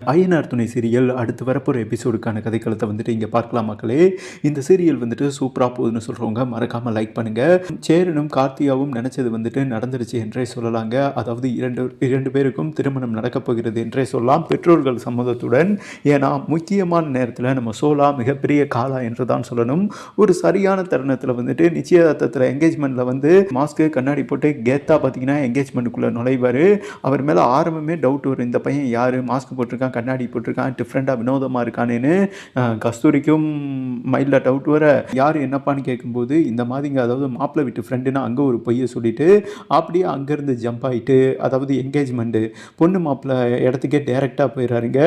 ஐயனார் துணை சீரியல் அடுத்து வரப்போகிற எபிசோடுக்கான கதைக்களத்தை வந்துட்டு இங்கே பார்க்கலாம் மக்களே. இந்த சீரியல் வந்துட்டு சூப்பராக போகுதுன்னு சொல்கிறவங்க மறக்காமல் லைக் பண்ணுங்கள் சேரனும் கார்த்தியாவும் நினச்சது வந்துட்டு நடந்துருச்சு என்றே சொல்லலாங்க. அதாவது இரண்டு இரண்டு பேருக்கும் திருமணம் நடக்கப் போகிறது என்றே சொல்லலாம் பெற்றோர்கள் சம்மதத்துடன். ஏன்னா முக்கியமான நேரத்தில் நம்ம சோலா மிகப்பெரிய காலா என்று தான் சொல்லணும். ஒரு சரியான தருணத்தில் வந்துட்டு நிச்சயதார்த்தத்தில் என்கேஜ்மெண்ட்டில் வந்து மாஸ்க்கு கண்ணாடி போட்டு கேத்தா பார்த்தீங்கன்னா என்கேஜ்மெண்ட்டுக்குள்ளே நுழைவார். அவர் மேலே ஆரம்பமே டவுட் வரும். இந்த பையன் யார்? மாஸ்க் போட்டிருக்கான் கண்ணாடி போட்டிருக்கான் டிஃப்ரெண்ட்டாக வினோதமாக இருக்கானேன்னு கஸ்தூரிக்கும் மைண்டில் டவுட் வர யார் என்னப்பான்னு கேட்கும்போது இந்த மாதிரிங்க அதாவது மாப்பிள்ளை வீட்டு ஃப்ரெண்டுன்னு அங்கே ஒரு பொய்யை சொல்லிட்டு அப்படியே அங்கேருந்து ஜம்ப் ஆகிட்டு அதாவது என்கேஜ்மெண்ட்டு பொண்ணு மாப்பிள்ளை இடத்துக்கே டேரெக்டாக போயிடுறாருங்க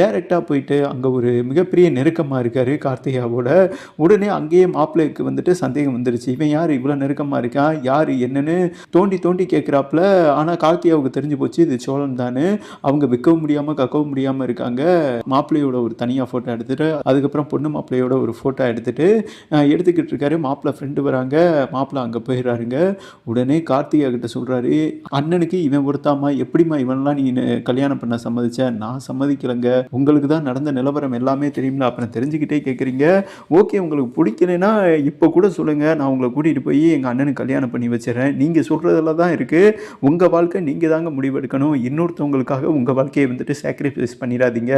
டேரெக்டாக போயிட்டு அங்கே ஒரு மிகப்பெரிய நெருக்கமாக இருக்கார் கார்த்திகாவோட. உடனே அங்கேயே மாப்பிள்ளைக்கு வந்துட்டு சந்தேகம் வந்துருச்சு. இவன் யார்? இவ்வளோ நெருக்கமாக இருக்கான் யார் என்னன்னு தோண்டி தோண்டி கேட்குறாப்புல ஆனால் கார்த்திகாவுக்கு தெரிஞ்சு போச்சு இது சோழன் தான் அவங்க விற்கவும் முடியாமல் கக்கவும் முடியாமல் இருக்காங்க. மாப்பிள்ளையோட ஒரு தனியாக ஃபோட்டோ எடுத்துட்டு அதுக்கப்புறம் பொண்ணு மாப்பிள்ளையோட ஒரு ஃபோட்டோ எடுத்துட்டு எடுத்துக்கிட்டு இருக்காரு. மாப்பிள்ளை ஃப்ரெண்டு வராங்க. மாப்பிள்ளை அங்கே போயிடுறாருங்க. உடனே கார்த்திகா கிட்ட சொல்கிறாரு அண்ணனுக்கு இவன் ஒருத்தாமா எப்படிம்மா இவன்லாம் நீ கல்யாணம் பண்ண சம்மதிச்ச? நான் சம்மதிக்கலைங்க. உங்களுக்கு தான் நடந்த நிலவரம் எல்லாமே தெரியும்ல. அப்புறம் தெரிஞ்சுக்கிட்டே கேட்குறீங்க ஓகே உங்களுக்கு பிடிக்கலைன்னா இப்போ கூட சொல்லுங்கள் நான் உங்களை கூட்டிகிட்டு போய் எங்கள் அண்ணனுக்கு கல்யாணம் பண்ணி வச்சிடறேன். நீங்கள் சொல்கிறதில் தான் இருக்குது உங்கள் வாழ்க்கை நீங்கள் தாங்க முடிவெடுக்கணும். இன்னொருத்தவங்களுக்காக உங்கள் வாழ்க்கையை வந்துட்டு சாக்ரிஃபைஸ் பண்ணிடாதீங்க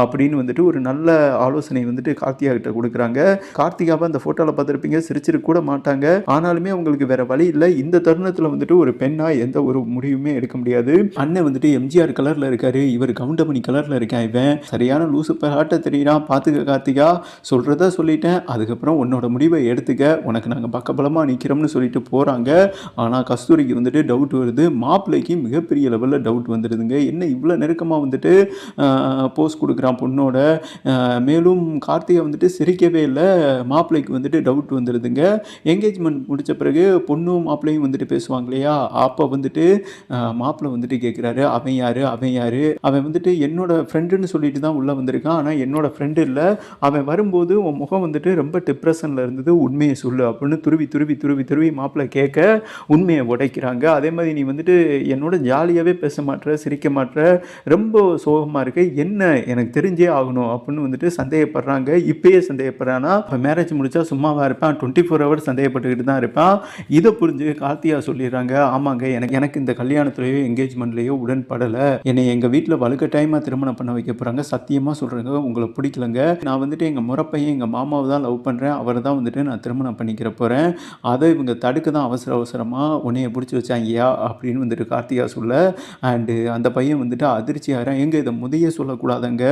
அப்படின்னு வந்துட்டு ஒரு நல்ல ஆலோசனை வந்துட்டு கார்த்திகா கிட்ட கொடுக்குறாங்க. கார்த்திகாவை அந்த ஃபோட்டோவில் பார்த்துருப்பீங்க சிரிச்சிருக்க கூட மாட்டாங்க. ஆனாலுமே அவங்களுக்கு வேற வழி இல்லை. இந்த தருணத்தில் வந்துட்டு ஒரு பெண்ணாக எந்த ஒரு முடிவுமே எடுக்க முடியாது. அண்ணன் வந்துட்டு எம்ஜிஆர் கலரில் இருக்காரு. இவர் கவுண்டமணி கலரில் இருக்கேன் இவன். சரியான லூசு பராட்ட தெரியுறான். பார்த்துக்க கார்த்திகா. சொல்கிறத சொல்லிட்டேன். அதுக்கப்புறம் உன்னோட முடிவை எடுத்துக்க. உனக்கு நாங்கள் பக்கபலமாக நிற்கிறோம்னு சொல்லிட்டு போகிறாங்க ஆனால் கஸ்தூரிக்கு வந்துட்டு டவுட் வருது. மாப்பிள்ளைக்கு மிகப்பெரிய லெவலில் டவுட் வந்துடுதுங்க. என்ன இவ்வளோ நெருக்கமாக வந்துட்டு போஸ்ட் கொடுக்குறான் பொண்ணோட. மேலும் கார்த்திகை வந்துட்டு சிரிக்கவே இல்லை. மாப்பிள்ளைக்கு வந்துட்டு டவுட் வந்துடுதுங்க என்கேஜ்மெண்ட் முடித்த பிறகு பொண்ணும் மாப்பிள்ளையும் வந்துட்டு பேசுவாங்க இல்லையா? அப்போ வந்துட்டு மாப்பிள்ளை வந்துட்டு கேட்குறாரு அவன் யார்? அவன் யார்? அவன் வந்துட்டு என்னோட ஃப்ரெண்டுன்னு சொல்லிட்டு தான் உள்ளே வந்திருக்கான். ஆனால் என்னோட ஃப்ரெண்டு இல்லை. அவன் வரும்போது உன் முகம் வந்துட்டு ரொம்ப டிப்ரெஷனில் இருந்தது. உண்மையை சொல்லு அப்படின்னு துருவி துருவி துருவி துருவி மாப்பிள்ளை கேட்க உண்மையை உடைக்கிறாங்க. அதே மாதிரி நீ வந்துட்டு என்னோட ஜாலியாகவே பேச மாட்ற சிரிக்க மாட்ற ரொம்ப சோகமாக இருக்குது என்ன எனக்கு தெரிஞ்சே ஆகணும் அப்படின்னு வந்துட்டு சந்தேகப்படுறாங்க. இப்பயே சந்தேகப்படுறானா. இப்போ மேரேஜ் முடிச்சா சும்மாவா இருப்பேன். டுவெண்ட்டி ஃபோர் ஹவர்ஸ் சந்தேகப்பட்டுக்கிட்டு தான் இருப்பேன். இதை புரிஞ்சு கார்த்தியா சொல்லிடுறாங்க. ஆமாங்க எனக்கு எனக்கு இந்த கல்யாணத்துலேயோ என்கேஜ்மெண்ட்லேயோ உடன்படலை. என்னை எங்கள் வீட்டில் வலுக்கட்டாயமாக திருமணம் பண்ண வைக்க போகிறாங்க சத்தியமாக சொல்கிறாங்க உங்களை பிடிக்கலங்க. நான் வந்துட்டு எங்கள் முறப்பையன் எங்கள் மாமாவை தான் லவ் பண்ணுறேன் அவரை தான் வந்துட்டு நான் திருமணம் பண்ணிக்கிற போகிறேன் அதை இவங்க தடுக்க தான் அவசர அவசரமாக உன்னைய பிடிச்சி வச்சாங்கயா அப்படின்னு வந்துட்டு கார்த்திகா சொல்ல. அண்டு அந்த பையன் வந்துட்டு அதிர்ச்சி எங்கே இதை இதை முதைய சொல்லக்கூடாதுங்க.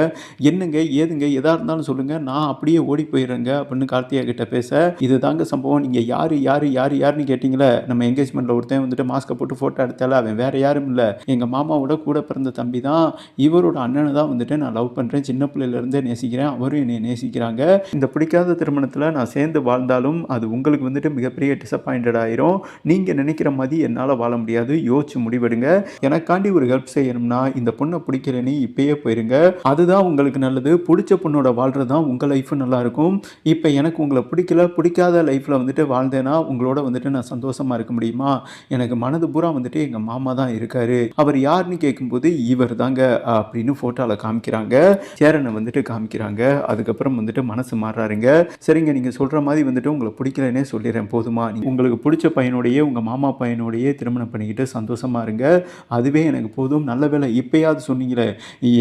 என்னங்க ஏதுங்க எதாக இருந்தாலும் சொல்லுங்கள் நான் அப்படியே ஓடி போயிடுறேங்க அப்படின்னு கார்த்திகா கிட்ட பேச இது தாங்க சம்பவம். நீங்கள் யார் யார் யார் யாருன்னு கேட்டிங்களே? நம்ம என்கேஜ்மெண்ட்டில் ஒருத்தன் வந்துட்டு மாஸ்க்கை போட்டு ஃபோட்டோ எடுத்தால அவன் வேறு யாரும் இல்லை. எங்கள் மாமாவோட கூட பிறந்த தம்பி தான். இவரோட அண்ணனை தான் வந்துட்டு நான் லவ் பண்ணுறேன் சின்ன பிள்ளையிலேருந்தே நேசிக்கிறேன். அவரும் என்னை நேசிக்கிறாங்க. இந்த பிடிக்காத திருமணத்தில் நான் சேர்ந்து வாழ்ந்தாலும் அது உங்களுக்கு வந்துட்டு மிகப்பெரிய டிசப்பாயிண்டட் ஆயிரும். நீங்கள் நினைக்கிற மாதிரி என்னால் வாழ முடியாது. யோசிச்சு முடிவெடுங்க. எனக்காண்டி ஒரு ஹெல்ப் செய்யணும்னா இந்த பொண்ணை பிடிக்கிறேன்னு இப்பயே போயிருங்க. அதுதான் உங்களுக்கு நல்லது. பிடிச்ச பொண்ணோட வாழ்றது தான் உங்கள் லைஃபும் நல்லாயிருக்கும் இப்போ எனக்கு உங்களை பிடிக்கல பிடிக்காத லைஃப்பில் வந்துட்டு வாழ்ந்தேன்னா உங்களோட வந்துட்டு நான் சந்தோஷமாக இருக்க முடியுமா? எனக்கு மனது பூரா வந்துட்டு எங்கள் மாமா தான் இருக்கார். அவர் யாருன்னு கேட்கும்போது இவர் தாங்க அப்படின்னு ஃபோட்டோவில் காமிக்கிறாங்க. சேரனை வந்துட்டு காமிக்கிறாங்க. அதுக்கப்புறம் வந்துட்டு மனசு மாறுறாருங்க சரிங்க நீங்கள் சொல்கிற மாதிரி வந்துட்டு உங்களை பிடிக்கலன்னே சொல்லிடுறேன். போதுமா? நீ- உங்களுக்கு பிடிச்ச பையனோடையே உங்கள் மாமா பையனோடையே திருமணம் பண்ணிக்கிட்டு சந்தோஷமாக இருங்க. அதுவே எனக்கு போதும். நல்ல வேலை இப்போயாவது சொன்னீங்களே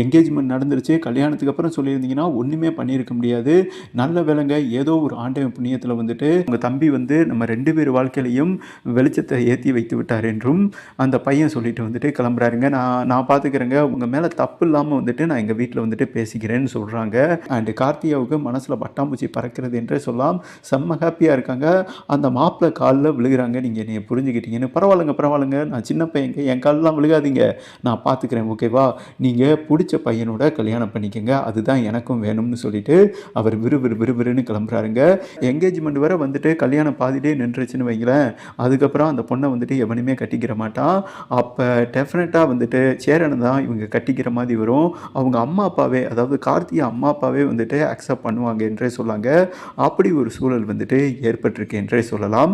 என்கேஜ்மெண்ட் நடந்துருச்சு. கல்யாணத்துக்கு அப்புறம் சொல்லியிருந்தீங்கன்னா ஒன்றுமே பண்ணியிருக்க முடியாது. நல்ல விலங்க. ஏதோ ஒரு ஆண்டவன் புண்ணியத்தில் வந்துட்டு உங்கள் தம்பி வந்து நம்ம ரெண்டு பேர் வாழ்க்கையிலையும் வெளிச்சத்தை ஏற்றி வைத்து விட்டார் என்றும் அந்த பையன் சொல்லிட்டு வந்துட்டு கிளம்புறாருங்க. நான் நான் பார்த்துக்கிறேங்க உங்கள் மேலே தப்பு இல்லாமல் வந்துட்டு நான் எங்கள் வீட்டில் வந்துட்டு பேசிக்கிறேன்னு சொல்கிறாங்க அண்டு கார்த்தியாவுக்கு மனசில் பட்டாம்பூச்சி பறக்கிறது என்றே சொல்லலாம். செம்ம ஹாப்பியாக இருக்காங்க. அந்த மாப்பிள்ளை காலில் விழுகிறாங்க. நீங்கள் என்னை புரிஞ்சுக்கிட்டீங்கன்னு. பரவாயில்லைங்க பரவாயில்லைங்க. நான் சின்ன பையங்க என் காலெலாம் விழுகாதீங்க. நான் பார்த்துக்கிறேன் ஓகேவா நீங்கள் பிடிச்ச பையனோட கல்யாணம் பண்ணிக்கங்க. அதுதான் எனக்கும் வேணும்னு சொல்லிட்டு அவர் விறுவிறு விறுவிறுன்னு கிளம்புறாருங்க. என்கேஜ்மெண்ட் வரை வந்துட்டு கல்யாணம் பாதிலே நின்றுச்சுன்னு வைங்களேன். அதுக்கப்புறம் அந்த பொண்ணை வந்துட்டு எவனுமே கட்டிக்கிற மாட்டான் அப்போ டெஃபினட்டாக வந்துட்டு சேரனை தான் இவங்க கட்டிக்கிற மாதிரி வரும். அவங்க அம்மா அப்பாவே அதாவது கார்த்திகை அம்மா அப்பாவே வந்துட்டு அக்செப்ட் பண்ணுவாங்க என்றே சொல்லாங்க. அப்படி ஒரு சூழல் வந்துட்டு ஏற்பட்டிருக்கு என்றே சொல்லலாம்.